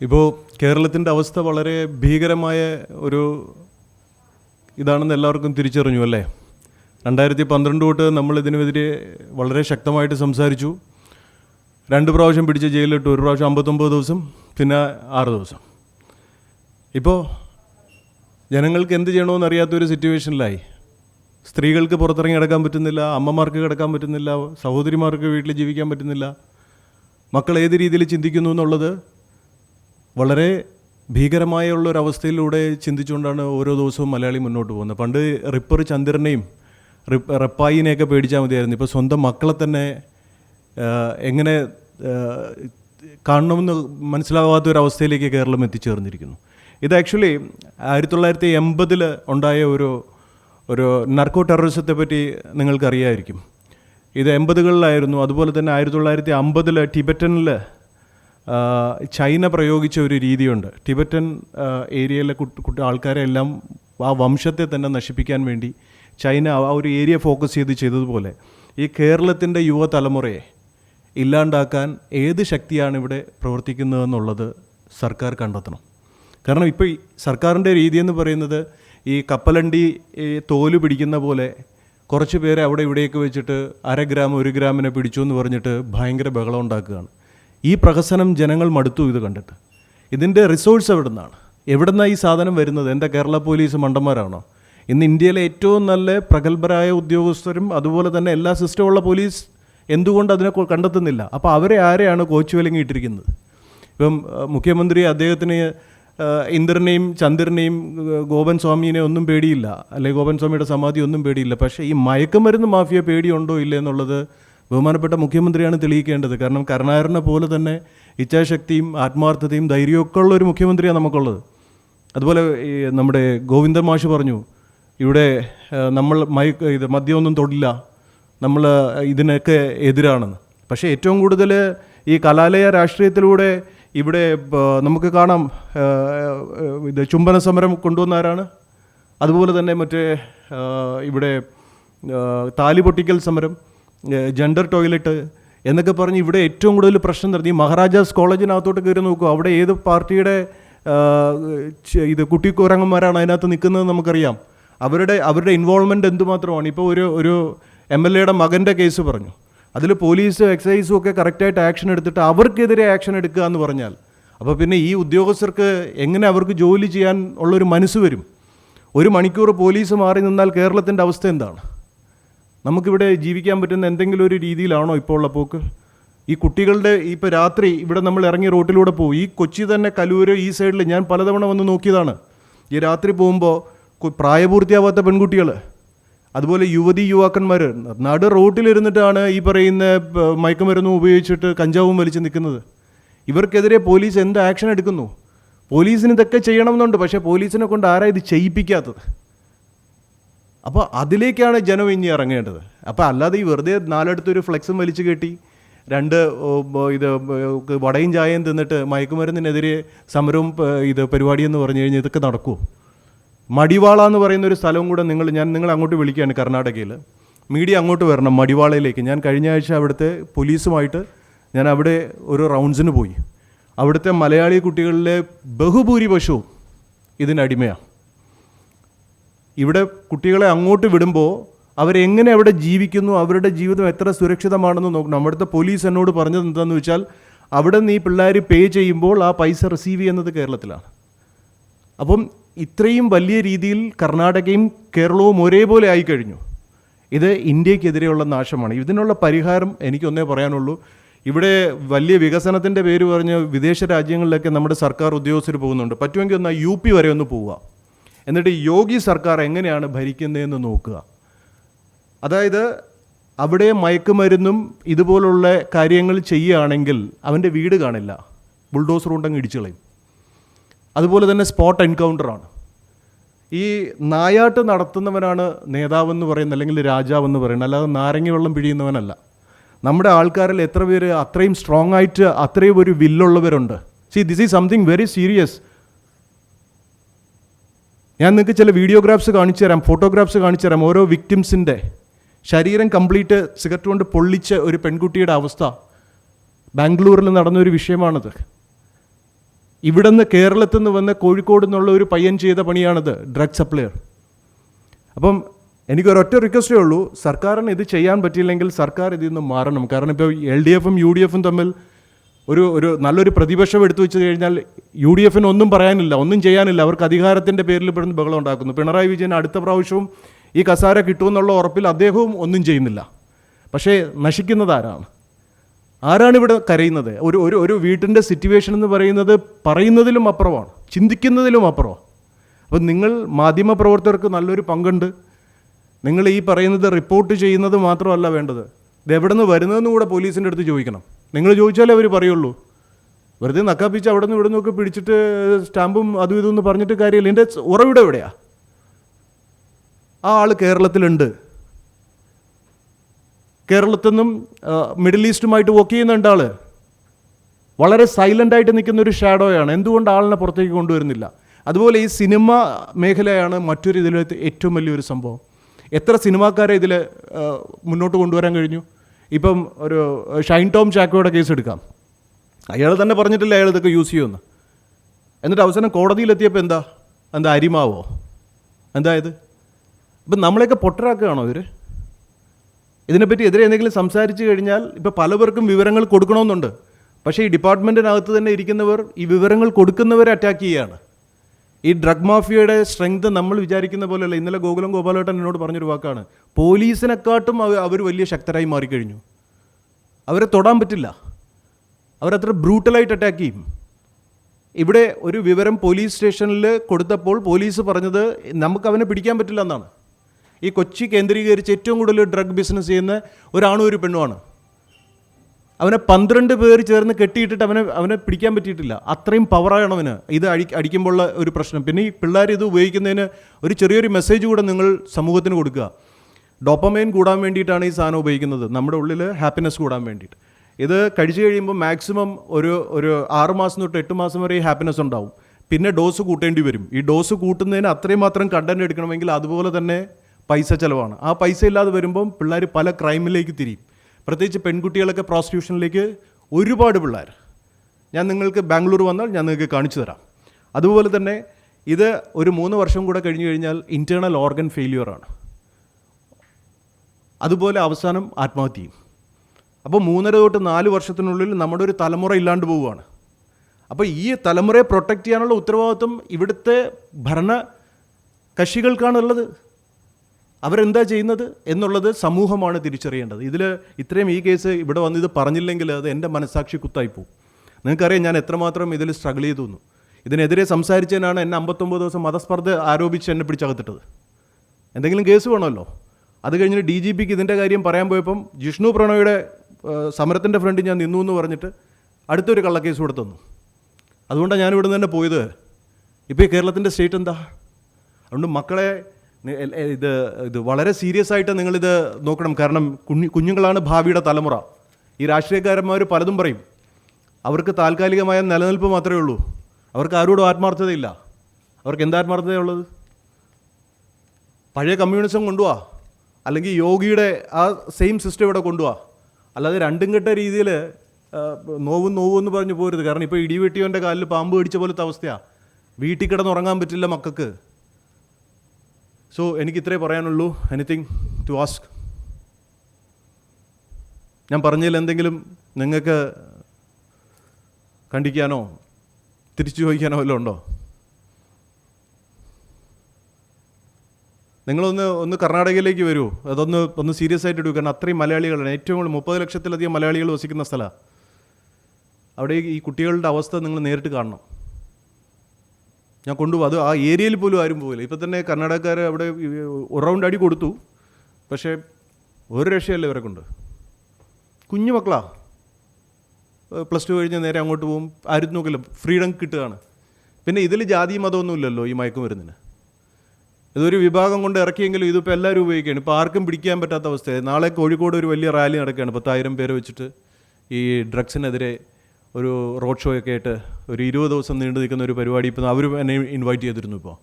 ഇപ്പോൾ കേരളത്തിന്റെ അവസ്ഥ വളരെ ഭീകരമായ ഒരു ഇതാണെന്ന് എല്ലാവർക്കും തിരിച്ചറിഞ്ഞു അല്ലേ? രണ്ടായിരത്തി പന്ത്രണ്ട് തൊട്ട് നമ്മൾ ഇതിനെതിരെ വളരെ ശക്തമായിട്ട് സംസാരിച്ചു. രണ്ട് പ്രാവശ്യം പിടിച്ച ജയിലിലിട്ട് ഒരു പ്രാവശ്യം അമ്പത്തൊമ്പത് ദിവസം പിന്നെ ആറ് ദിവസം. ഇപ്പോൾ ജനങ്ങൾക്ക് എന്ത് ചെയ്യണമെന്ന് അറിയാത്തൊരു സിറ്റുവേഷനിലായി. സ്ത്രീകൾക്ക് പുറത്തിറങ്ങി കിടക്കാൻ പറ്റുന്നില്ല അമ്മമാർക്ക് കിടക്കാൻ പറ്റുന്നില്ല സഹോദരിമാർക്ക് വീട്ടിൽ ജീവിക്കാൻ പറ്റുന്നില്ല. മക്കൾ ഏത് രീതിയിൽ ചിന്തിക്കുന്നു എന്നുള്ളത് വളരെ ഭീകരമായ ഉള്ളൊരവസ്ഥയിലൂടെ ചിന്തിച്ചുകൊണ്ടാണ് ഓരോ ദിവസവും മലയാളി മുന്നോട്ട് പോകുന്നത്. പണ്ട് റിപ്പർ ചന്ദ്രനെയും റിപ്പ് റപ്പായിനെയൊക്കെ പേടിച്ചാൽ മതിയായിരുന്നു. ഇപ്പോൾ സ്വന്തം മക്കളെ തന്നെ എങ്ങനെ കാണണമെന്ന് മനസ്സിലാവാത്ത ഒരു അവസ്ഥയിലേക്ക് കേരളം എത്തിച്ചേർന്നിരിക്കുന്നു. ഇത് ആക്ച്വലി ആയിരത്തി തൊള്ളായിരത്തി എൺപതിൽ ഉണ്ടായ ഒരു ഒരു നർക്കോ ടെററിസത്തെ പറ്റി നിങ്ങൾക്കറിയായിരിക്കും. ഇത് എൺപതുകളിലായിരുന്നു. അതുപോലെ തന്നെ ആയിരത്തി തൊള്ളായിരത്തി അമ്പതിൽ ടിബറ്റനിൽ ചൈന പ്രയോഗിച്ച ഒരു രീതിയുണ്ട്. ടിബറ്റൻ ഏരിയയിലെ കുട്ടി ആൾക്കാരെ എല്ലാം ആ വംശത്തെ തന്നെ നശിപ്പിക്കാൻ വേണ്ടി ചൈന ആ ഒരു ഏരിയ ഫോക്കസ് ചെയ്ത് ചെയ്തതുപോലെ ഈ കേരളത്തിന്റെ യുവതലമുറയെ ഇല്ലാണ്ടാക്കാൻ ഏത് ശക്തിയാണ് ഇവിടെ പ്രവർത്തിക്കുന്നതെന്നുള്ളത് സർക്കാർ കണ്ടെത്തണം. കാരണം ഇപ്പോൾ സർക്കാരിന്റെ രീതി എന്ന് പറയുന്നത് ഈ കപ്പലണ്ടി തോൽ പിടിക്കുന്ന പോലെ കുറച്ച് പേരെ അവിടെ ഇവിടെയൊക്കെ വെച്ചിട്ട് അര ഗ്രാം ഒരു ഗ്രാമിനെ പിടിച്ചു എന്ന് പറഞ്ഞിട്ട് ഭയങ്കര ബഹളം ഉണ്ടാക്കുകയാണ്. ഈ പ്രഹസനം ജനങ്ങൾ മടുത്തു ഇത് കണ്ടിട്ട്. ഇതിന്റെ റിസോഴ്സ് എവിടെ നിന്നാണ് എവിടെ നിന്നാണ് ഈ സാധനം വരുന്നത്? എന്താ കേരള പോലീസ് മണ്ടന്മാരാണോ? ഇന്ന് ഇന്ത്യയിലെ ഏറ്റവും നല്ല പ്രഗത്ഭരായ ഉദ്യോഗസ്ഥരും അതുപോലെ തന്നെ എല്ലാ സിസ്റ്റമുള്ള പോലീസ് എന്തുകൊണ്ട് അതിനെ കണ്ടെത്തുന്നില്ല? അപ്പോൾ അവരെ ആരെയാണ് കോച്ച് വിലങ്ങിയിട്ടിരിക്കുന്നത് ഇപ്പം മുഖ്യമന്ത്രി അദ്ദേഹത്തിന് ഇന്ദ്രനെയും ചന്ദ്രനെയും ഗോപൻ സ്വാമിനെ ഒന്നും പേടിയില്ല. അല്ലെങ്കിൽ ഗോപൻ സ്വാമിയുടെ സമാധി ഒന്നും പേടിയില്ല. പക്ഷേ ഈ മയക്കുമരുന്ന് മാഫിയ പേടിയുണ്ടോ ഇല്ല എന്നുള്ളത് ബഹുമാനപ്പെട്ട മുഖ്യമന്ത്രിയാണ് തെളിയിക്കേണ്ടത്. കാരണം കരുണാകരനെ പോലെ തന്നെ ഇച്ഛാശക്തിയും ആത്മാർത്ഥതയും ധൈര്യമൊക്കെ ഉള്ള ഒരു മുഖ്യമന്ത്രിയാണ് നമുക്കുള്ളത്. അതുപോലെ ഈ നമ്മുടെ ഗോവിന്ദൻ മാഷ് പറഞ്ഞു ഇവിടെ നമ്മൾ മയക്ക് ഇത് മദ്യമൊന്നും തൊടില്ല. നമ്മൾ ഇതിനൊക്കെ എതിരാണെന്ന്. പക്ഷേ ഏറ്റവും കൂടുതൽ ഈ കലാലയ രാഷ്ട്രീയത്തിലൂടെ ഇവിടെ നമുക്ക് കാണാം ഇത് ചുംബന സമരം കൊണ്ടുവന്ന ആരാണ്? അതുപോലെ തന്നെ മറ്റേ ഇവിടെ താലി പൊട്ടിക്കൽ സമരം ജെൻഡർ ടോയ്ലറ്റ് എന്നൊക്കെ പറഞ്ഞ് ഇവിടെ ഏറ്റവും കൂടുതൽ പ്രശ്നം നടത്തി. മഹാരാജാസ് കോളേജിനകത്തോട്ട് കയറി നോക്കൂ. അവിടെ ഏത് പാർട്ടിയുടെ ഇത് കുട്ടിക്കോരങ്ങന്മാരാണ് അതിനകത്ത് നിൽക്കുന്നത് നമുക്കറിയാം. അവരുടെ അവരുടെ ഇൻവോൾവ്മെന്റ് എന്തുമാത്രമാണ്? ഇപ്പോൾ ഒരു ഒരു എം എൽ എയുടെ മകന്റെ കേസ് പറഞ്ഞു. അതിൽ പോലീസും എക്സൈസും ഒക്കെ കറക്റ്റായിട്ട് ആക്ഷൻ എടുത്തിട്ട് അവർക്കെതിരെ ആക്ഷൻ എടുക്കുക എന്ന് പറഞ്ഞാൽ അപ്പോൾ പിന്നെ ഈ ഉദ്യോഗസ്ഥർക്ക് എങ്ങനെ അവർക്ക് ജോലി ചെയ്യാൻ ഉള്ളൊരു മനസ്സ് വരും? ഒരു മണിക്കൂർ പോലീസ് മാറി നിന്നാൽ കേരളത്തിന്റെ അവസ്ഥ എന്താണ്? നമുക്കിവിടെ ജീവിക്കാൻ പറ്റുന്ന എന്തെങ്കിലും ഒരു രീതിയിലാണോ ഇപ്പോൾ ഉള്ള പോക്ക്? ഈ കുട്ടികളുടെ ഇപ്പോൾ രാത്രി ഇവിടെ നമ്മൾ ഇറങ്ങി റോട്ടിലൂടെ പോകും ഈ കൊച്ചി തന്നെ കലൂര് ഈ സൈഡിൽ ഞാൻ പലതവണ വന്ന് നോക്കിയതാണ്. ഈ രാത്രി പോകുമ്പോൾ പ്രായപൂർത്തിയാവാത്ത പെൺകുട്ടികൾ അതുപോലെ യുവതി യുവാക്കന്മാർ നട റോട്ടിലിരുന്നിട്ടാണ് ഈ പറയുന്ന മയക്കുമരുന്നും ഉപയോഗിച്ചിട്ട് കഞ്ചാവും വലിച്ചു നിൽക്കുന്നത്. ഇവർക്കെതിരെ പോലീസ് എന്ത് ആക്ഷൻ എടുക്കുന്നു? പോലീസിന് ഇതൊക്കെ ചെയ്യണമെന്നുണ്ട് പക്ഷേ പോലീസിനെ കൊണ്ട് ആരാ ഇത് ചെയ്യിപ്പിക്കാത്തത്? അപ്പോൾ അതിലേക്കാണ് ജനം ഇനി ഇറങ്ങേണ്ടത്. അപ്പോൾ അല്ലാതെ ഈ വെറുതെ നാലടുത്തൊരു ഫ്ലെക്സും വലിച്ചു കെട്ടി രണ്ട് ഇത് വടയും ചായയും തിന്നിട്ട് മയക്കുമരുന്നിനെതിരെ സമരവും ഇത് പരിപാടിയെന്ന് പറഞ്ഞു കഴിഞ്ഞാൽ ഇതൊക്കെ നടക്കുമോ മടിവാള എന്ന് പറയുന്ന ഒരു സ്ഥലവും കൂടെ നിങ്ങൾ ഞാൻ നിങ്ങൾ അങ്ങോട്ട് വിളിക്കുകയാണ് കർണാടകയിൽ മീഡിയ അങ്ങോട്ട് വരണം മടിവാളയിലേക്ക്. ഞാൻ കഴിഞ്ഞ ആഴ്ച അവിടുത്തെ പോലീസുമായിട്ട് ഞാൻ അവിടെ ഒരു റൗണ്ട്സിന് പോയി. അവിടുത്തെ മലയാളി കുട്ടികളിലെ ബഹുഭൂരിപക്ഷവും ഇതിനടിമയാണ് ഇവിടെ കുട്ടികളെ അങ്ങോട്ട് വിടുമ്പോൾ അവരെങ്ങനെ അവിടെ ജീവിക്കുന്നു? അവരുടെ ജീവിതം എത്ര സുരക്ഷിതമാണെന്ന് നോക്കണം അവിടുത്തെ പോലീസ് എന്നോട് പറഞ്ഞത് എന്താണെന്ന് വെച്ചാൽ അവിടെ നിന്ന് ഈ പിള്ളേർ പേ ചെയ്യുമ്പോൾ ആ പൈസ റിസീവ് ചെയ്യുന്നത് കേരളത്തിലാണ്. അപ്പം ഇത്രയും വലിയ രീതിയിൽ കർണാടകയും കേരളവും ഒരേപോലെ ആയിക്കഴിഞ്ഞു. ഇത് ഇന്ത്യക്കെതിരെയുള്ള നാശമാണ്. ഇതിനുള്ള പരിഹാരം എനിക്കൊന്നേ പറയാനുള്ളൂ. ഇവിടെ വലിയ വികസനത്തിന്റെ പേര് പറഞ്ഞ് വിദേശ രാജ്യങ്ങളിലൊക്കെ നമ്മുടെ സർക്കാർ ഉദ്യോഗസ്ഥർ പോകുന്നുണ്ട്. പറ്റുമെങ്കിൽ ഒന്ന് യു പി വരെ ഒന്ന് പോവുക. എന്നിട്ട് യോഗി സർക്കാർ എങ്ങനെയാണ് ഭരിക്കുന്നതെന്ന് നോക്കുക. അതായത് അവിടെ മയക്കുമരുന്നും ഇതുപോലുള്ള കാര്യങ്ങൾ ചെയ്യുകയാണെങ്കിൽ അവന്റെ വീട് കാണില്ല. ബുൾഡോസർ കൊണ്ടങ്ങ് ഇടിച്ചു കളയും. അതുപോലെ തന്നെ സ്പോട്ട് എൻകൗണ്ടറാണ് ഈ നായാട്ട് നടത്തുന്നവനാണ് നേതാവെന്ന് പറയുന്ന അല്ലെങ്കിൽ രാജാവെന്ന് പറയുന്നത് അല്ലാതെ നാരങ്ങ വെള്ളം പിഴിയുന്നവനല്ല. നമ്മുടെ ആൾക്കാരിൽ എത്ര പേര് അത്രയും സ്ട്രോങ് ആയിട്ട് അത്രയും ഒരു വില്ലുള്ളവരുണ്ട് see this is something very serious ഞാൻ നിങ്ങൾക്ക് ചില വീഡിയോഗ്രാഫ്സ് കാണിച്ചു തരാം ഫോട്ടോഗ്രാഫ്സ് കാണിച്ചു തരാം ഓരോ വിക്ടിംസിന്റെ ശരീരം കംപ്ലീറ്റ് സിഗരറ്റ് കൊണ്ട് പൊള്ളിച്ച ഒരു പെൺകുട്ടിയുടെ അവസ്ഥ. ബാംഗ്ലൂരിൽ നടന്നൊരു വിഷയമാണത്. ഇവിടെ നിന്ന് കേരളത്തിൽ നിന്ന് വന്ന് കോഴിക്കോട് നിന്നുള്ള ഒരു പയ്യൻ ചെയ്ത പണിയാണത് ഡ്രഗ് സപ്ലയർ അപ്പം എനിക്കൊരൊറ്റ റിക്വസ്റ്റേ ഉള്ളൂ സർക്കാരിന് ഇത് ചെയ്യാൻ പറ്റിയില്ലെങ്കിൽ സർക്കാർ ഇതിൽ നിന്ന് മാറണം. കാരണം ഇപ്പോൾ എൽ ഡി എഫും യു ഡി എഫും തമ്മിൽ ഒരു ഒരു നല്ലൊരു പ്രതിപക്ഷം എടുത്തു വെച്ച് കഴിഞ്ഞാൽ യു ഡി എഫിന് ഒന്നും പറയാനില്ല ഒന്നും ചെയ്യാനില്ല. അവർക്ക് അധികാരത്തിന്റെ പേരിൽ പെടുന്ന ബഹളം ഉണ്ടാക്കുന്നു. പിണറായി വിജയൻ അടുത്ത പ്രാവശ്യവും ഈ കസാര കിട്ടുമെന്നുള്ള ഉറപ്പിൽ അദ്ദേഹവും ഒന്നും ചെയ്യുന്നില്ല. പക്ഷേ നശിക്കുന്നത് ആരാണ്? ആരാണ് ഇവിടെ കരയുന്നത്? ഒരു ഒരു ഒരു വീട്ടിന്റെ സിറ്റുവേഷൻ എന്ന് പറയുന്നത് പറയുന്നതിലും അപ്പുറമാണ് ചിന്തിക്കുന്നതിലും അപ്പുറമാണ്. അപ്പം നിങ്ങൾ മാധ്യമപ്രവർത്തകർക്ക് നല്ലൊരു പങ്കുണ്ട്. നിങ്ങൾ ഈ പറയുന്നത് റിപ്പോർട്ട് ചെയ്യുന്നത് മാത്രമല്ല വേണ്ടത്. ഇത് എവിടെ നിന്ന് വരുന്നതെന്ന് കൂടെ പോലീസിന്റെ അടുത്ത് ചോദിക്കണം. നിങ്ങൾ ചോദിച്ചാലേ അവർ പറയുള്ളൂ. വെറുതെ നക്കാപ്പിച്ച് അവിടെ നിന്ന് ഇവിടെ നിന്നൊക്കെ പിടിച്ചിട്ട് സ്റ്റാമ്പും അതും ഇതും പറഞ്ഞിട്ട് കാര്യമില്ല. എന്റെ ഉറവിടം എവിടെയാ? ആ ആൾ കേരളത്തിലുണ്ട്. കേരളത്തിൽ നിന്നും മിഡിൽ ഈസ്റ്റുമായിട്ട് വർക്ക് ചെയ്യുന്ന രണ്ടാൾ വളരെ സൈലന്റായിട്ട് നിൽക്കുന്ന ഒരു ഷാഡോയാണ് എന്തുകൊണ്ട് ആളിനെ പുറത്തേക്ക് കൊണ്ടുവരുന്നില്ല? അതുപോലെ ഈ സിനിമ മേഖലയാണ് മറ്റൊരു ഇതിലെ ഏറ്റവും വലിയൊരു സംഭവം. എത്ര സിനിമാക്കാരെ ഇതിൽ മുന്നോട്ട് കൊണ്ടുവരാൻ കഴിഞ്ഞു? ഇപ്പം ഒരു ഷൈൻ ടോം ചാക്കോയുടെ കേസ് എടുക്കാം. അയാൾ തന്നെ പറഞ്ഞിട്ടില്ല അയാൾ ഇതൊക്കെ യൂസ് ചെയ്യുമെന്ന്. എന്നിട്ട് അവസാനം കോടതിയിലെത്തിയപ്പോൾ എന്താ? എന്താ അരിമാവോ? എന്തായത് ഇപ്പം നമ്മളെയൊക്കെ പൊട്ടരാക്കുകയാണോ ഇവർ ഇതിനെപ്പറ്റി എതിരെ എന്തെങ്കിലും സംസാരിച്ചു കഴിഞ്ഞാൽ ഇപ്പോൾ പലവർക്കും വിവരങ്ങൾ കൊടുക്കണമെന്നുണ്ട്. പക്ഷേ ഈ ഡിപ്പാർട്ട്മെന്റിനകത്ത് തന്നെ ഇരിക്കുന്നവർ ഈ വിവരങ്ങൾ കൊടുക്കുന്നവരെ അറ്റാക്ക് ചെയ്യുകയാണ്. ഈ ഡ്രഗ് മാഫിയയുടെ സ്ട്രെങ്ത് നമ്മൾ വിചാരിക്കുന്ന പോലെയല്ല. ഇന്നലെ ഗോകുലം ഗോപാലേട്ടൻ എന്നോട് പറഞ്ഞൊരു വാക്കാണ്. പോലീസിനെക്കാട്ടും അവർ വലിയ ശക്തരായി മാറിക്കഴിഞ്ഞു. അവരെ തൊടാൻ പറ്റില്ല. അവരത്ര ബ്രൂട്ടലായിട്ട് അറ്റാക്ക് ചെയ്യും. ഇവിടെ ഒരു വിവരം പോലീസ് സ്റ്റേഷനിൽ കൊടുത്തപ്പോൾ പോലീസ് പറഞ്ഞത് നമുക്ക് അവനെ പിടിക്കാൻ പറ്റില്ല എന്നാണ്. ഈ കൊച്ചി കേന്ദ്രീകരിച്ച് ഏറ്റവും കൂടുതൽ ഡ്രഗ് ബിസിനസ് ചെയ്യുന്ന ഒരാണും ഒരു പെണ്ണുമാണ്. അവനെ പന്ത്രണ്ട് പേര് ചേർന്ന് കെട്ടിയിട്ടിട്ട് അവനെ അവനെ പിടിക്കാൻ പറ്റിയിട്ടില്ല. അത്രയും പവറാണ് അവന്. ഇത് അടി അടിക്കുമ്പോഴുള്ള ഒരു പ്രശ്നം. പിന്നെ ഈ പിള്ളേർ ഇത് ഉപയോഗിക്കുന്നതിന് ഒരു ചെറിയൊരു മെസ്സേജ് കൂടെ നിങ്ങൾ സമൂഹത്തിന് കൊടുക്കുക. ഡോപ്പമൈൻ കൂടാൻ വേണ്ടിയിട്ടാണ് ഈ സാധനം ഉപയോഗിക്കുന്നത്. നമ്മുടെ ഉള്ളിൽ ഹാപ്പിനെസ് കൂടാൻ വേണ്ടിയിട്ട്. ഇത് കഴിച്ചു കഴിയുമ്പോൾ മാക്സിമം ഒരു ഒരു ആറ് മാസം തൊട്ട് എട്ട് മാസം വരെ ഈ ഹാപ്പിനെസ് ഉണ്ടാവും. പിന്നെ ഡോസ് കൂട്ടേണ്ടി വരും. ഈ ഡോസ് കൂട്ടുന്നതിന് അത്രയും മാത്രം കണ്ടന്റ് എടുക്കണമെങ്കിൽ അതുപോലെ തന്നെ പൈസ ചിലവാണ്. ആ പൈസ ഇല്ലാതെ വരുമ്പം പിള്ളേർ പല ക്രൈമിലേക്ക് തിരിയും. പ്രത്യേകിച്ച് പെൺകുട്ടികളൊക്കെ പ്രോസ്റ്റിറ്റ്യൂഷനിലേക്ക് ഒരുപാട് പിള്ളേർ. ഞാൻ നിങ്ങൾക്ക് ബാംഗ്ലൂർ വന്നാൽ ഞാൻ നിങ്ങൾക്ക് കാണിച്ചു തരാം. അതുപോലെ തന്നെ ഇത് ഒരു മൂന്ന് വർഷം കൂടെ കഴിഞ്ഞു കഴിഞ്ഞാൽ ഇന്റേർണൽ ഓർഗൻ ഫെയിലിയറാണ് അതുപോലെ അവസാനം ആത്മഹത്യയും അപ്പോൾ മൂന്നര തൊട്ട് നാല് വർഷത്തിനുള്ളിൽ നമ്മുടെ ഒരു തലമുറ ഇല്ലാണ്ട് പോവുകയാണ്. അപ്പോൾ ഈ തലമുറയെ പ്രൊട്ടക്റ്റ് ചെയ്യാനുള്ള ഉത്തരവാദിത്വം ഇവിടുത്തെ ഭരണ കക്ഷികൾക്കാണുള്ളത്. അവരെന്താ ചെയ്യുന്നത് എന്നുള്ളത് സമൂഹമാണ് തിരിച്ചറിയേണ്ടത്. ഇതിൽ ഇത്രയും ഈ കേസ് ഇവിടെ വന്ന് ഇത് പറഞ്ഞില്ലെങ്കിൽ അത് എന്റെ മനസ്സാക്ഷി കുത്തായി പോകും നിങ്ങൾക്കറിയാം ഞാൻ എത്രമാത്രം ഇതിൽ സ്ട്രഗിൾ ചെയ്തു തന്നു ഇതിനെതിരെ സംസാരിച്ചതിനാണ് എന്നെ അമ്പത്തൊമ്പത് ദിവസം മതസ്പർദ്ധ ആരോപിച്ച് എന്നെ പിടിച്ചകത്തിട്ടത്. എന്തെങ്കിലും കേസ് വേണമല്ലോ? അത് കഴിഞ്ഞിട്ട് ഡി ജി പിക്ക് ഇതിന്റെ കാര്യം പറയാൻ പോയപ്പം ജിഷ്ണു പ്രണോയുടെ സമരത്തിന്റെ ഫ്രണ്ടിൽ ഞാൻ നിന്നു എന്ന് പറഞ്ഞിട്ട് അടുത്തൊരു കള്ളക്കേസ് കൂടെ തന്നു. അതുകൊണ്ടാണ് ഞാൻ ഇവിടെ നിന്ന് തന്നെ പോയത്. ഇപ്പോൾ കേരളത്തിന്റെ സ്റ്റേറ്റ് എന്താ? അതുകൊണ്ട് മക്കളെ ഇത് ഇത് വളരെ സീരിയസ് ആയിട്ട് നിങ്ങളിത് നോക്കണം. കാരണം കുഞ്ഞു കുഞ്ഞുങ്ങളാണ് ഭാവിയുടെ തലമുറ. ഈ രാഷ്ട്രീയക്കാരന്മാർ പലതും പറയും. അവർക്ക് താൽക്കാലികമായ നിലനിൽപ്പ് മാത്രമേ ഉള്ളൂ. അവർക്ക് ആരോടും ആത്മാർത്ഥതയില്ല. അവർക്ക് എന്താ ആത്മാർത്ഥതയുള്ളത് പഴയ കമ്മ്യൂണിസം കൊണ്ടുപോവാ അല്ലെങ്കിൽ യോഗിയുടെ ആ സെയിം സിസ്റ്റം ഇവിടെ കൊണ്ടുപോവാ അല്ലാതെ രണ്ടും കെട്ട രീതിയിൽ നോവും നോവും എന്ന് പറഞ്ഞു പോരുത്. കാരണം ഇപ്പോൾ ഇടിവെട്ടിയോന്റെ കാലിൽ പാമ്പ് പിടിച്ച പോലത്തെ അവസ്ഥയാണ് വീട്ടിൽ കിടന്നുറങ്ങാൻ പറ്റില്ല മക്കൾക്ക്. സോ എനിക്ക് ഇത്രേ പറയാനുള്ളൂ. എനിത്തിങ് ടു ആസ്ക് ഞാൻ പറഞ്ഞതിൽ എന്തെങ്കിലും നിങ്ങൾക്ക് കണ്ടിക്കാനോ തിരിച്ചു ചോദിക്കാനോ വല്ലതും ഉണ്ടോ? നിങ്ങളൊന്ന് ഒന്ന് കർണാടകയിലേക്ക് വരൂ. അതൊന്ന് ഒന്ന് സീരിയസ് ആയിട്ട് എടുക്കൂ കാരണം അത്രയും മലയാളികളാണ്. ഏറ്റവും കൂടുതൽ മുപ്പത് ലക്ഷത്തിലധികം മലയാളികൾ വസിക്കുന്ന സ്ഥലമാണ് അവിടെ ഈ കുട്ടികളുടെ അവസ്ഥ നിങ്ങൾ നേരിട്ട് കാണണം. ഞാൻ കൊണ്ടുപോകും. അത് ആ ഏരിയയിൽ പോലും ആരും പോകില്ല ഇപ്പം തന്നെ കർണാടകക്കാർ അവിടെ റൗണ്ട് അടി കൊടുത്തു. പക്ഷേ ഒരു രക്ഷയല്ല ഇവരെ കൊണ്ട്. കുഞ്ഞു മക്കളാ. പ്ലസ് ടു കഴിഞ്ഞ് നേരെ അങ്ങോട്ട് പോകും. ആരും നോക്കില്ല. ഫ്രീഡം കിട്ടുകയാണ്. പിന്നെ ഇതിൽ ജാതി മതമൊന്നുമില്ലല്ലോ ഈ മയക്കുമരുന്നിന് ഇതൊരു വിഭാഗം കൊണ്ട് ഇറക്കിയെങ്കിലും ഇതിപ്പോൾ എല്ലാവരും ഉപയോഗിക്കുകയാണ്. ഇപ്പോൾ ആർക്കും പിടിക്കാൻ പറ്റാത്ത അവസ്ഥയാണ് നാളെ കോഴിക്കോട് ഒരു വലിയ റാലി നടക്കുകയാണ്. പത്തായിരം പേരെ വെച്ചിട്ട് ഈ ഡ്രഗ്സിനെതിരെ ഒരു റോഡ് ഷോയൊക്കെ ആയിട്ട് ഒരു ഇരുപത് ദിവസം നീണ്ടു നിൽക്കുന്ന ഒരു പരിപാടി ഇപ്പോൾ അവർ എന്നെ ഇൻവൈറ്റ് ചെയ്തിരുന്നു ഇപ്പോൾ.